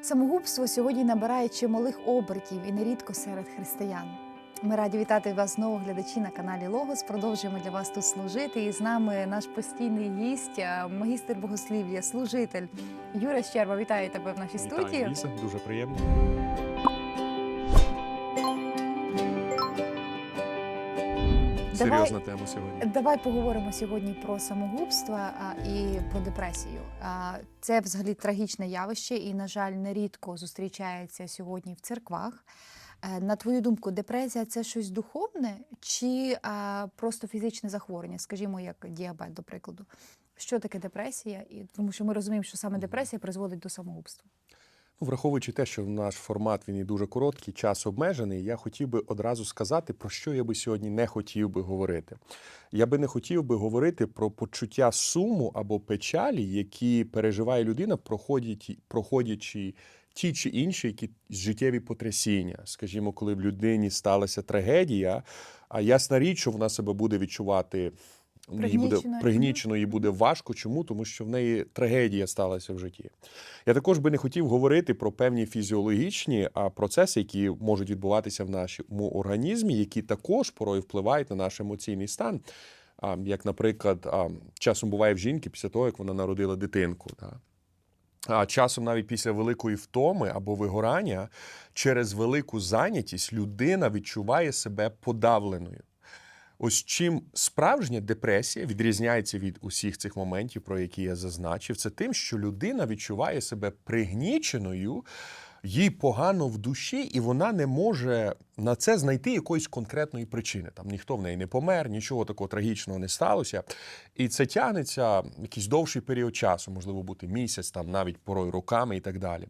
Самогубство сьогодні набирає чималих обертів і нерідко серед християн. Ми раді вітати вас знову, глядачі на каналі Логос. Продовжуємо для вас тут служити. І з нами наш постійний гість, магістр богослів'я, служитель Юра Щерба. Вітаю тебе в нашій студії. Вітаю, Ліса, дуже приємно. Серйозна тема сьогодні. Давай поговоримо сьогодні про самогубство а, і про депресію. А, Це взагалі трагічне явище, і, на жаль, нерідко зустрічається сьогодні в церквах. Е, На твою думку, депресія це щось духовне чи а, просто фізичне захворювання, скажімо, як діабет, до прикладу. Що таке депресія? І тому що ми розуміємо, що саме депресія призводить до самогубства. Ну, враховуючи те, що наш формат він і дуже короткий, час обмежений, я хотів би одразу сказати, про що я би сьогодні не хотів би говорити. Я би не хотів би говорити про почуття суму або печалі, які переживає людина, проходячи ті чи інші які життєві потрясіння. Скажімо, коли в людині сталася трагедія, а ясна річ, що вона себе буде відчувати. Їй буде пригнічено, їй буде важко. Чому? Тому що в неї трагедія сталася в житті. Я також би не хотів говорити про певні фізіологічні процеси, які можуть відбуватися в нашому організмі, які також порою впливають на наш емоційний стан. Як, наприклад, часом буває в жінки після того, як вона народила дитинку. А часом навіть після великої втоми або вигорання через велику зайнятість людина відчуває себе подавленою. Ось чим справжня депресія відрізняється від усіх цих моментів, про які я зазначив, це тим, що людина відчуває себе пригніченою, їй погано в душі, і вона не може на це знайти якоїсь конкретної причини. Там ніхто в неї не помер, нічого такого трагічного не сталося. І це тягнеться якийсь довший період часу, можливо, бути місяць, там навіть порой роками і так далі.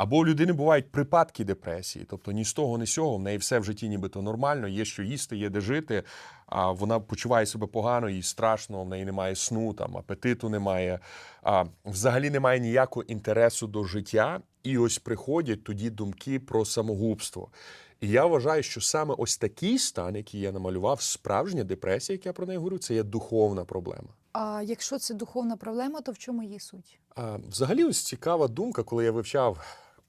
Або у людини бувають припадки депресії, тобто ні з того, ні з цього, в неї все в житті нібито нормально, є що їсти, є де жити, а вона почуває себе погано, їй страшно, в неї немає сну, там, апетиту немає, а, взагалі немає ніякого інтересу до життя. І ось приходять тоді думки про самогубство. І я вважаю, що саме ось такий стан, який я намалював, справжня депресія, як я про неї говорю, це є духовна проблема. А якщо це духовна проблема, то в чому її суть? А, Взагалі, ось цікава думка, коли я вивчав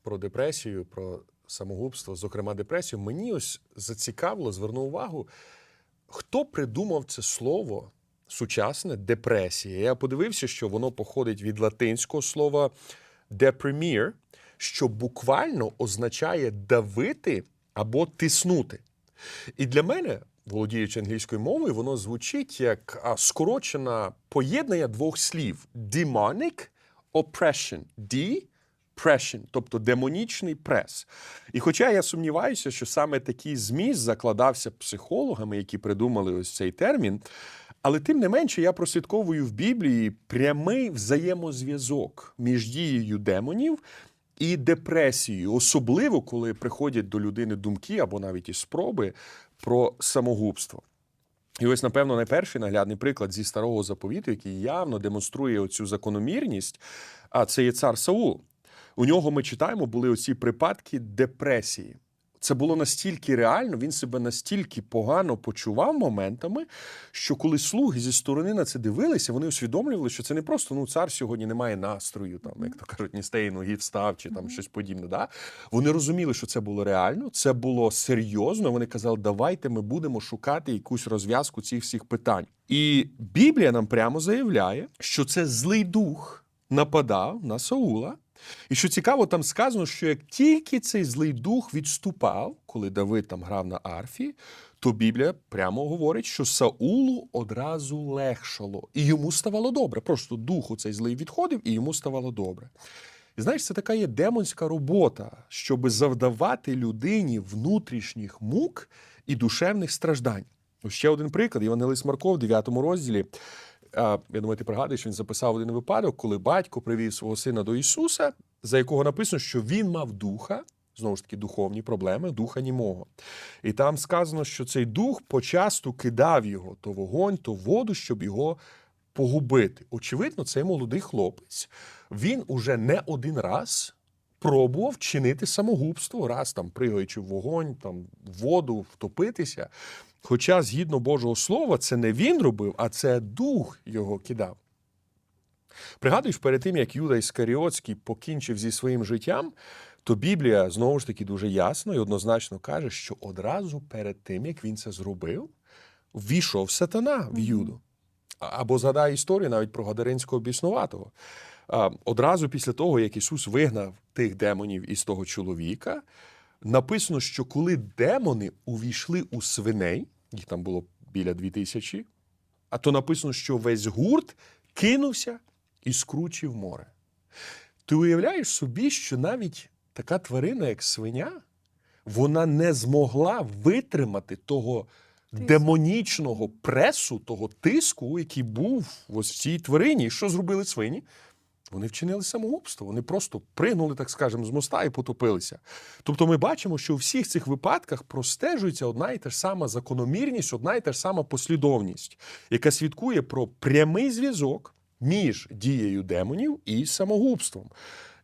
про депресію, про самогубство, зокрема депресію, мені ось зацікавило, звернув увагу, хто придумав це слово сучасне депресія. Я подивився, що воно походить від латинського слова deprimere, що буквально означає давити або тиснути. І для мене, володіючи англійською мовою, воно звучить як скорочена поєднання двох слів: demonic oppression. Depression, тобто демонічний прес. І хоча я сумніваюся, що саме такий зміст закладався психологами, які придумали ось цей термін, але тим не менше я прослідковую в Біблії прямий взаємозв'язок між дією демонів і депресією, особливо коли приходять до людини думки або навіть і спроби про самогубство. І ось, напевно, найперший наглядний приклад зі старого заповіту, який явно демонструє оцю закономірність, а це є цар Саул. У нього ми читаємо, були оці припадки депресії. Це було настільки реально, він себе настільки погано почував моментами, що коли слуги зі сторони на це дивилися, вони усвідомлювали, що це не просто ну цар сьогодні не має настрою, там як то кажуть, ні з ноги встав чи там щось подібне. Да? Вони розуміли, що це було реально, це було серйозно. Вони казали, давайте ми будемо шукати якусь розв'язку цих всіх питань. І Біблія нам прямо заявляє, що це злий дух нападав на Саула. І що цікаво, там сказано, що як тільки цей злий дух відступав, коли Давид там грав на арфі, то Біблія прямо говорить, що Саулу одразу легшало, і йому ставало добре. Просто дух цей злий відходив, і йому ставало добре. І знаєш, це така є демонська робота, щоб завдавати людині внутрішніх мук і душевних страждань. Ще один приклад. Євангелист Марко в 9 розділі. Я думаю, ти пригадуєш, він записав один випадок, коли батько привів свого сина до Ісуса, за якого написано, що він мав духа, знову ж таки, духовні проблеми, духа німого. І там сказано, що цей дух почасту кидав його то вогонь, то воду, щоб його погубити. Очевидно, цей молодий хлопець він уже не один раз пробував чинити самогубство, раз там пригаючи в вогонь, там в воду, втопитися. Хоча, згідно Божого Слова, це не він робив, а це дух його кидав. Пригадуєш, перед тим, як Юда Іскаріотський покінчив зі своїм життям, то Біблія знову ж таки дуже ясно і однозначно каже, що одразу перед тим, як він це зробив, ввійшов сатана в Юду. Або згадай історію навіть про Гадаринського біснуватого. Одразу після того, як Ісус вигнав тих демонів із того чоловіка, написано, що коли демони увійшли у свиней, їх там було біля дві тисячі, а то написано, що весь гурт кинувся і скручив море. Ти уявляєш собі, що навіть така тварина, як свиня, вона не змогла витримати того Тиску. демонічного пресу, того тиску, який був в цій тварині. І що зробили свині? Вони вчинили самогубство. Вони просто пригнули, так скажемо, з моста і потопилися. Тобто ми бачимо, що у всіх цих випадках простежується одна і та ж сама закономірність, одна і та ж сама послідовність, яка свідкує про прямий зв'язок між дією демонів і самогубством.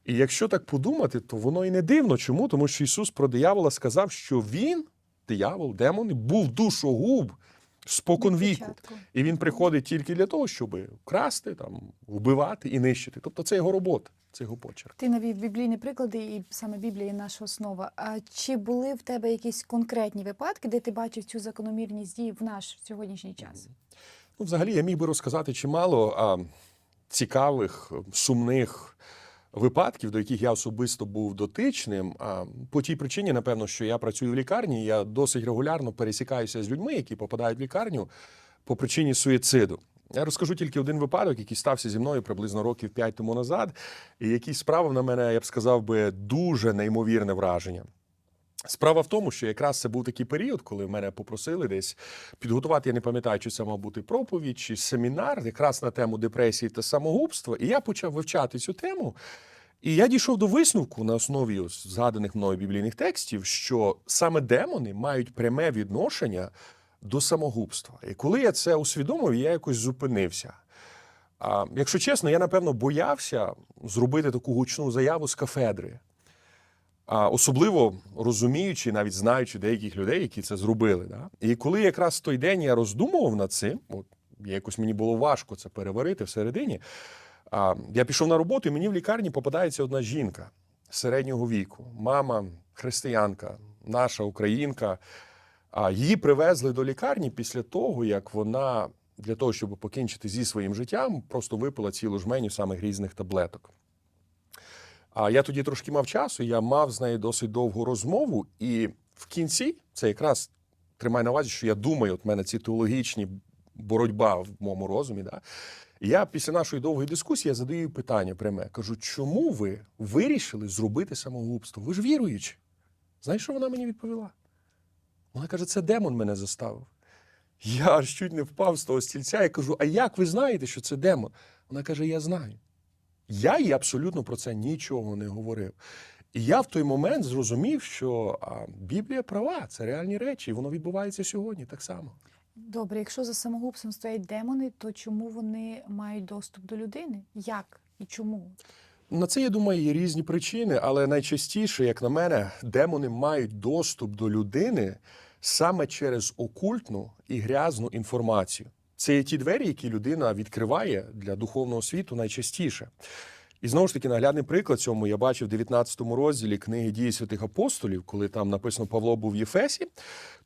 І якщо так подумати, то воно і не дивно. Чому? Тому що Ісус про диявола сказав, що він, диявол, демони, був душогуб спокон віку. І він приходить тільки для того, щоб красти, там, вбивати і нищити. Тобто це його робота, це його почерк. Ти навів біблійні приклади, і саме Біблія є наша основа. А чи були в тебе якісь конкретні випадки, де ти бачив цю закономірність дій в наш сьогоднішній час? Ну, взагалі, я міг би розказати чимало а, цікавих, сумних випадків, до яких я особисто був дотичним. А, по тій причині, напевно, що я працюю в лікарні, я досить регулярно пересікаюся з людьми, які попадають в лікарню по причині суїциду. Я розкажу тільки один випадок, який стався зі мною приблизно років п'ять тому назад, і який справив на мене, я б сказав би, дуже неймовірне враження. Справа в тому, що якраз це був такий період, коли мене попросили десь підготувати, я не пам'ятаю, чи це мав бути проповідь чи семінар, якраз на тему депресії та самогубства. І я почав вивчати цю тему. І я дійшов до висновку на основі згаданих мною біблійних текстів, що саме демони мають пряме відношення до самогубства. І коли я це усвідомив, я якось зупинився. А, якщо чесно, я напевно боявся зробити таку гучну заяву з кафедри. Особливо розуміючи, навіть знаючи деяких людей, які це зробили. Да? І коли якраз той день я роздумував над цим, от якось мені було важко це переварити всередині. А, я пішов на роботу, і мені в лікарні попадається одна жінка середнього віку, мама, християнка, наша українка. А її привезли до лікарні після того, як вона для того, щоб покінчити зі своїм життям, просто випила цілу жменю самих різних таблеток. А я тоді трошки мав часу, я мав з нею досить довгу розмову, і в кінці це якраз тримай на увазі, що я думаю, от мене ці теологічні боротьба в моєму розумі. Да? Я після нашої довгої дискусії я задаю питання пряме. Кажу, чому ви вирішили зробити самогубство? Ви ж віруючі. Знаєш, що вона мені відповіла? Вона каже, це демон мене заставив. Я аж чуть не впав з того стільця і кажу: а як ви знаєте, що це демон? Вона каже: Я знаю. Я їй абсолютно про це нічого не говорив. І я в той момент зрозумів, що Біблія права, це реальні речі, і воно відбувається сьогодні так само. Добре, якщо за самогубством стоять демони, то чому вони мають доступ до людини? Як і чому? На це, я думаю, є різні причини, але найчастіше, як на мене, демони мають доступ до людини саме через окультну і грязну інформацію. Це є ті двері, які людина відкриває для духовного світу найчастіше. І знову ж таки, наглядний приклад цьому я бачив в 19 розділі книги дії святих апостолів, коли там написано Павло був в Єфесі.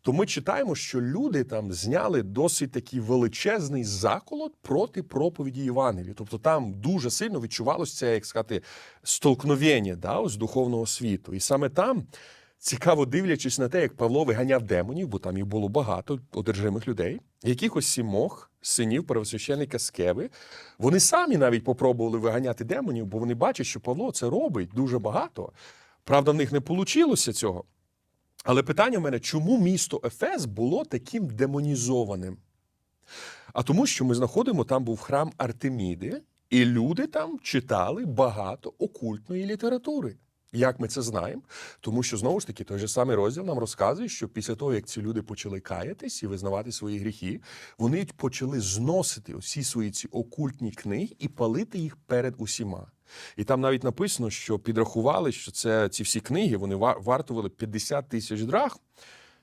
То ми читаємо, що люди там зняли досить такий величезний заколот проти проповіді Євангелії. Тобто там дуже сильно відчувалося це, як сказати, столкновення да, ось духовного світу. І саме там, цікаво дивлячись на те, як Павло виганяв демонів, бо там їх було багато одержимих людей, якихось сімох синів первосвященника Скеви, вони самі навіть попробували виганяти демонів, бо вони бачать, що Павло це робить дуже багато. Правда, в них не вийшло цього. Але питання в мене, чому місто Ефес було таким демонізованим? А тому, що ми знаходимо, там був храм Артеміди, і люди там читали багато окультної літератури. Як ми це знаємо? Тому що знову ж таки той же самий розділ нам розказує, що після того, як ці люди почали каятись і визнавати свої гріхи, вони почали зносити усі свої ці окультні книги і палити їх перед усіма. І там навіть написано, що підрахували, що це ці всі книги вони вартували 50 тисяч драхм.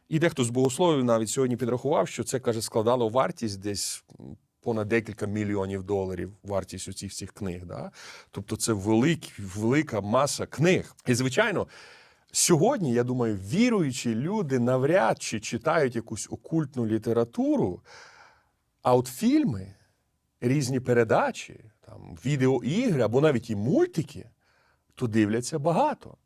І дехто з богословів навіть сьогодні підрахував, що це каже складало вартість десь понад декілька мільйонів доларів вартість оцих всіх книг. Да? Тобто це велик, велика маса книг. І звичайно. Сьогодні, я думаю, віруючі люди навряд чи читають якусь окультну літературу, а от фільми, різні передачі, там, відеоігри або навіть і мультики, то дивляться багато.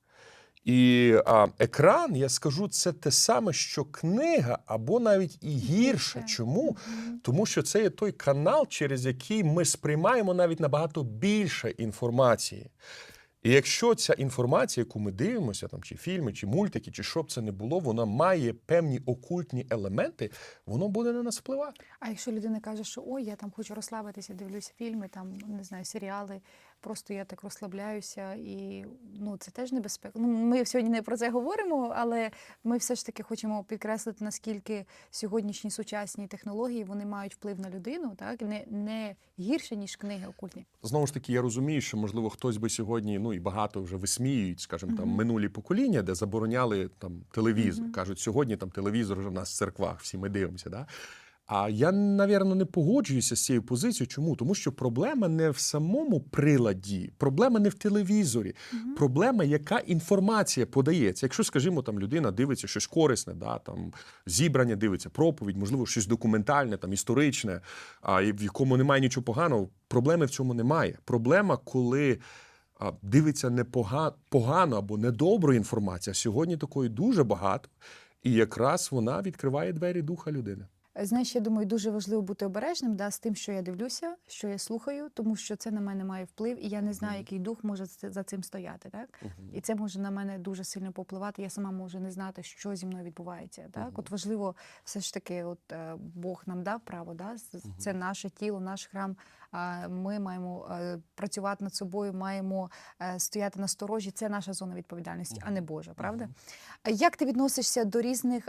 І а, екран, я скажу, це те саме, що книга, або навіть і гірше. Чому? Тому що це є той канал, через який ми сприймаємо навіть набагато більше інформації. І якщо ця інформація, яку ми дивимося, там чи фільми, чи мультики, чи що б це не було, вона має певні окультні елементи, воно буде на нас впливати. А якщо людина каже, що ой, я там хочу розслабитися, дивлюся фільми, там не знаю, серіали, просто я так розслабляюся, і ну це теж небезпека. Ну ми сьогодні не про це говоримо, але ми все ж таки хочемо підкреслити, наскільки сьогоднішні сучасні технології вони мають вплив на людину, так не, не гірше ніж книги окультні. Знову ж таки, я розумію, що можливо хтось би сьогодні, ну і багато вже висміюють, скажімо, там Мгм. минулі покоління, де забороняли там телевізор. Мгм. Кажуть, сьогодні там телевізор вже в нас в церквах, всі ми дивимося. Да? А я, навірно, не погоджуюся з цією позицією. Чому? Тому що проблема не в самому приладі, проблема не в телевізорі. Мгм. Проблема, яка інформація подається. Якщо, скажімо, там людина дивиться щось корисне, да, там зібрання дивиться, проповідь, можливо, щось документальне, там історичне, а в якому немає нічого поганого, проблеми в цьому немає. Проблема, коли а, дивиться непога- погано або недобру інформацію. Сьогодні такої дуже багато, і якраз вона відкриває двері духа людини. Знаєш, я думаю, дуже важливо бути обережним да, з тим, що я дивлюся, що я слухаю, тому що це на мене має вплив, і я не знаю, який дух може за цим стояти. Так? І це може на мене дуже сильно попливати. Я сама можу не знати, що зі мною відбувається. Так, от важливо, все ж таки, от е, Бог нам дав право, да? це наше тіло, наш храм. Ми маємо е, працювати над собою, маємо е, стояти на сторожі. Це наша зона відповідальності, а не Божа, правда? Як ти відносишся до різних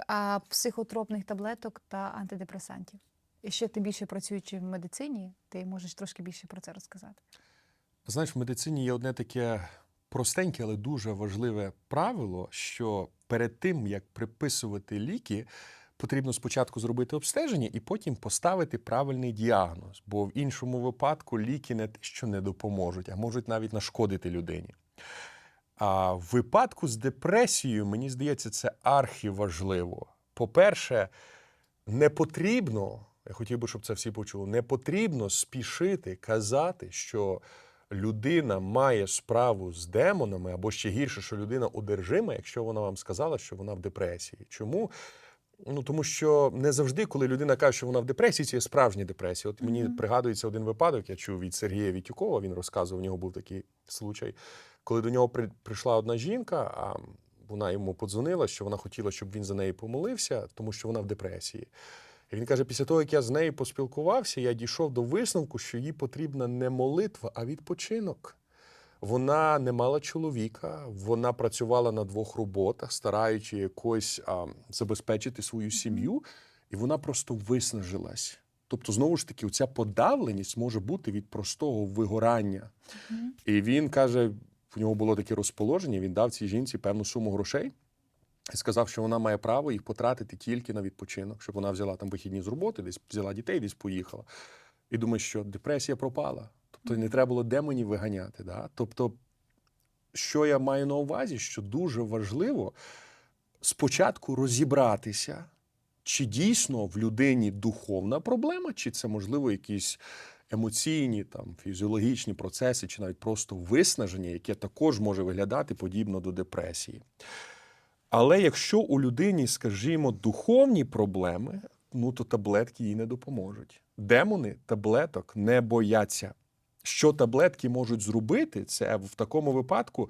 психотропних таблеток та антидепресантів? І ще ти більше працюючи в медицині, ти можеш трошки більше про це розказати. Знаєш, в медицині є одне таке простеньке, але дуже важливе правило, що перед тим, як приписувати ліки, потрібно спочатку зробити обстеження і потім поставити правильний діагноз. Бо в іншому випадку ліки не те, що не допоможуть, а можуть навіть нашкодити людині. А в випадку з депресією, мені здається, це архіважливо. По-перше, не потрібно, я хотів би, щоб це всі почули, не потрібно спішити казати, що людина має справу з демонами, або ще гірше, що людина одержима, якщо вона вам сказала, що вона в депресії. Чому? Ну тому що не завжди, коли людина каже, що вона в депресії, це є справжня депресія. От мені Мгм. пригадується один випадок, я чув від Сергія Вітюкова, він розказував, у нього був такий случай, коли до нього при- прийшла одна жінка, а вона йому подзвонила, що вона хотіла, щоб він за неї помолився, тому що вона в депресії. І він каже: після того, як я з нею поспілкувався, я дійшов до висновку, що їй потрібна не молитва, а відпочинок. Вона не мала чоловіка, вона працювала на двох роботах, стараючи якось а, забезпечити свою сім'ю, і вона просто виснажилась. Тобто, знову ж таки, ця подавленість може бути від простого вигорання. Мгм. І він каже: в нього було таке розположення, він дав цій жінці певну суму грошей і сказав, що вона має право їх потратити тільки на відпочинок, щоб вона взяла там вихідні з роботи, десь взяла дітей, десь поїхала. І думаю, що депресія пропала. Тобто не треба було демонів виганяти. Да? Тобто, що я маю на увазі, що дуже важливо спочатку розібратися, чи дійсно в людині духовна проблема, чи це можливо якісь емоційні, там, фізіологічні процеси, чи навіть просто виснаження, яке також може виглядати подібно до депресії. Але якщо у людині, скажімо, духовні проблеми, ну то таблетки їй не допоможуть. Демони таблеток не бояться. Що таблетки можуть зробити, це в такому випадку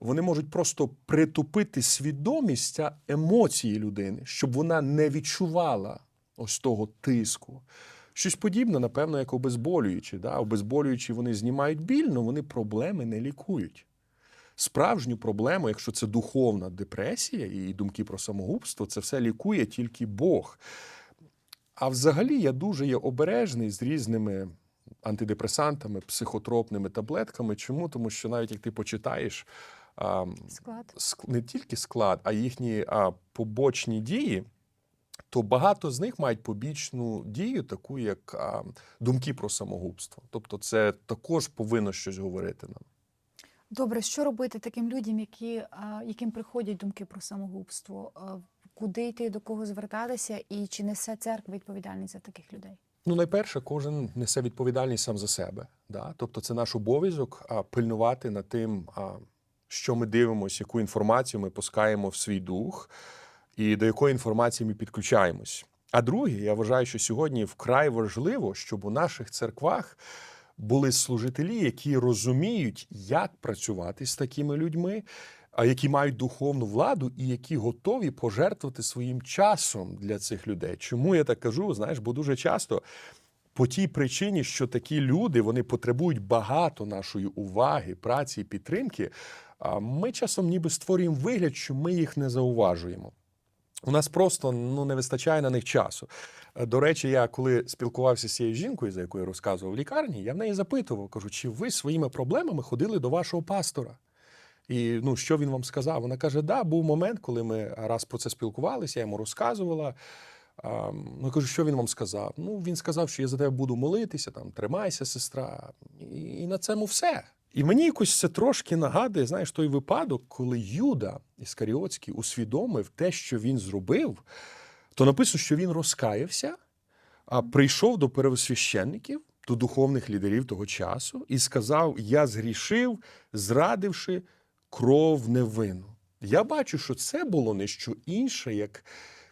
вони можуть просто притупити свідомість та емоції людини, щоб вона не відчувала ось того тиску. Щось подібне, напевно, як обезболюючі. Да? Обезболюючі вони знімають біль, але вони проблеми не лікують. Справжню проблему, якщо це духовна депресія і думки про самогубство, це все лікує тільки Бог. А взагалі я дуже є обережний з різними антидепресантами, психотропними таблетками. Чому? Тому що навіть як ти почитаєш а, Склад. ск- не тільки склад, а їхні а, побочні дії, то багато з них мають побічну дію, таку як а, думки про самогубство. Тобто, це також повинно щось говорити нам. Добре, що робити таким людям, які, а, яким приходять думки про самогубство? Куди йти, до кого звертатися, і чи несе церква відповідальність за таких людей? Ну, найперше, кожен несе відповідальність сам за себе. Да? Тобто, це наш обов'язок а, пильнувати над тим, а, що ми дивимося, яку інформацію ми пускаємо в свій дух, і до якої інформації ми підключаємось. А друге, я вважаю, що сьогодні вкрай важливо, щоб у наших церквах були служителі, які розуміють, як працювати з такими людьми, які мають духовну владу і які готові пожертвувати своїм часом для цих людей. Чому я так кажу? Знаєш, бо дуже часто по тій причині, що такі люди вони потребують багато нашої уваги, праці і підтримки. А ми часом ніби створюємо вигляд, що ми їх не зауважуємо. У нас просто ну не вистачає на них часу. Е, До речі, я коли спілкувався з цією жінкою, за якою розказував в лікарні, я в неї запитував, кажу, чи ви своїми проблемами ходили до вашого пастора? І ну, що він вам сказав? Вона каже: да, був момент, коли ми раз про це спілкувалися, я йому розказувала. А, ну, я кажу, що він вам сказав? Ну, він сказав, що я за тебе буду молитися, там, тримайся, сестра. І, і на цьому все. І мені якось це трошки нагадує, знаєш, той випадок, коли Юда Іскаріотський усвідомив те, що він зробив, то написано, що він розкаявся, а прийшов до первосвященників, до духовних лідерів того часу, і сказав: Я згрішив, зрадивши кров невинну. Я бачу, що це було не що інше, як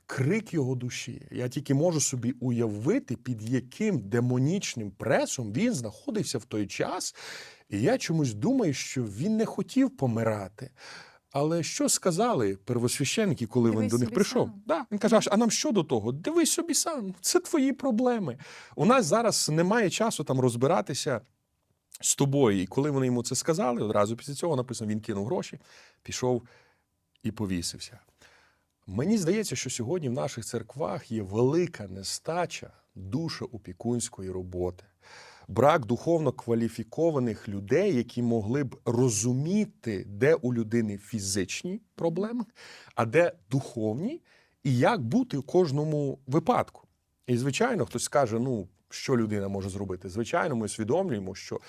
крик його душі. Я тільки можу собі уявити, під яким демонічним пресом він знаходився в той час. І я чомусь думаю, що він не хотів помирати. Але що сказали первосвященники, коли він до них прийшов? сам. Да, він каже: а нам що до того? Дивись собі сам, це твої проблеми. У нас зараз немає часу там розбиратися з тобою. І коли вони йому це сказали, одразу після цього написано: він кинув гроші, пішов і повісився. Мені здається, що сьогодні в наших церквах є велика нестача душоопікунської роботи. Брак духовно кваліфікованих людей, які могли б розуміти, де у людини фізичні проблеми, а де духовні, і як бути в кожному випадку. І, звичайно, хтось скаже: ну, що людина може зробити? Звичайно, ми усвідомлюємо, що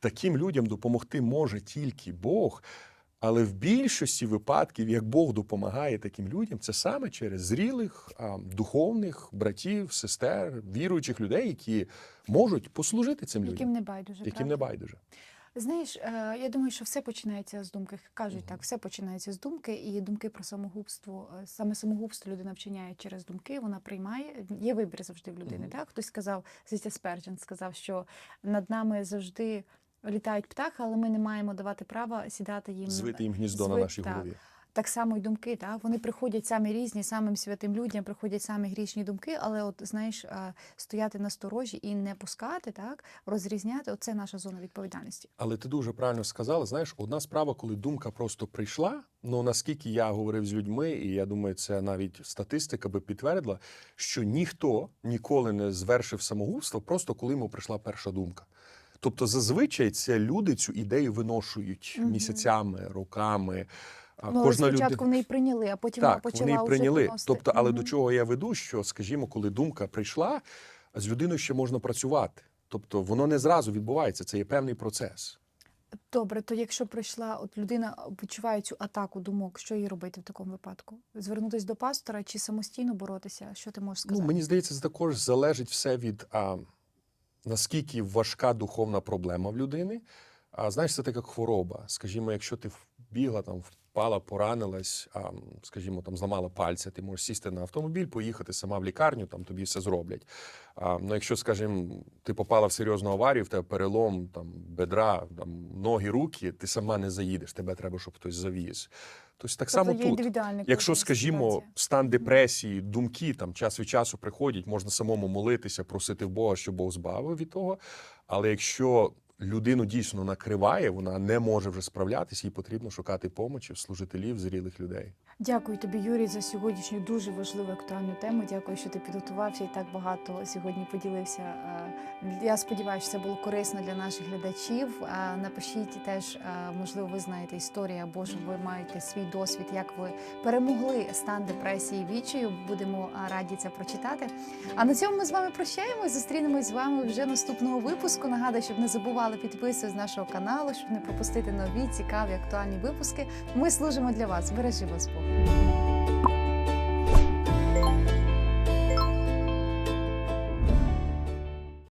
таким людям допомогти може тільки Бог. Але в більшості випадків, як Бог допомагає таким людям, це саме через зрілих духовних братів, сестер, віруючих людей, які можуть послужити цим людям, Яким не байдуже, яким правда? не байдуже. Знаєш, е, я думаю, що все починається з думки. Кажуть так, все починається з думки, і думки про самогубство. е, Саме самогубство людина вчиняє через думки, вона приймає. Є вибір завжди в людини. Мгм. Так, хтось сказав, Зістя Сперджен сказав, що над нами завжди літають птахи, але ми не маємо давати права сідати їм Звити їм гніздо на Зви- нашій так. голові. Так само й думки, так вони приходять самі різні, самим святим людям приходять самі грішні думки, але от знаєш, стояти на сторожі і не пускати, так розрізняти, оце наша зона відповідальності. Але ти дуже правильно сказала. Знаєш, одна справа, коли думка просто прийшла. Ну наскільки я говорив з людьми, і я думаю, це навіть статистика би підтвердила, що ніхто ніколи не звершив самогубство, просто коли йому прийшла перша думка. Тобто, зазвичай це люди цю ідею виношують Мгм. місяцями, роками. А ну, кожна спочатку людина в неї прийняли, а потім так, почала вони вже прийняли. виносити. Тобто, але до чого я веду, що, скажімо, коли думка прийшла, з людиною ще можна працювати. Тобто, воно не зразу відбувається, це є певний процес. Добре, то якщо прийшла, от людина відчуває цю атаку думок, що їй робити в такому випадку? Звернутися до пастора чи самостійно боротися? Що ти можеш сказати? Ну, мені здається, це також залежить все від а, наскільки важка духовна проблема в людини. А знаєш, це така хвороба. Скажімо, якщо ти бігла там, впала, поранилась, а, скажімо, там зламала пальця, ти можеш сісти на автомобіль, поїхати сама в лікарню, там тобі все зроблять. А, ну, якщо, скажімо, ти попала в серйозну аварію, в тебе перелом, там бедра, там ноги, руки, ти сама не заїдеш, тебе треба, щоб хтось завіз. Тобто так само тобто є тут. Якщо, скажімо, ситуація. стан депресії, думки там час від часу приходять, можна самому молитися, просити в Бога, щоб Бог збавив від того. Але якщо людину дійсно накриває, вона не може вже справлятися, їй потрібно шукати помочі служителів, зрілих людей. Дякую тобі, Юрій, за сьогоднішню дуже важливу актуальну тему. Дякую, що ти підготувався і так багато сьогодні поділився. Е, Я сподіваюся, це було корисно для наших глядачів. Е, Напишіть теж, е, можливо, ви знаєте історію або ж ви маєте свій досвід, як ви перемогли стан депресії вічею. Будемо раді це прочитати. А на цьому ми з вами прощаємось. Зустрінемось з вами вже наступного випуску. Нагадую, щоб не забували підписуватися з нашого каналу, щоб не пропустити нові цікаві актуальні випуски. Ми служимо для вас. Бережи вас Бог. you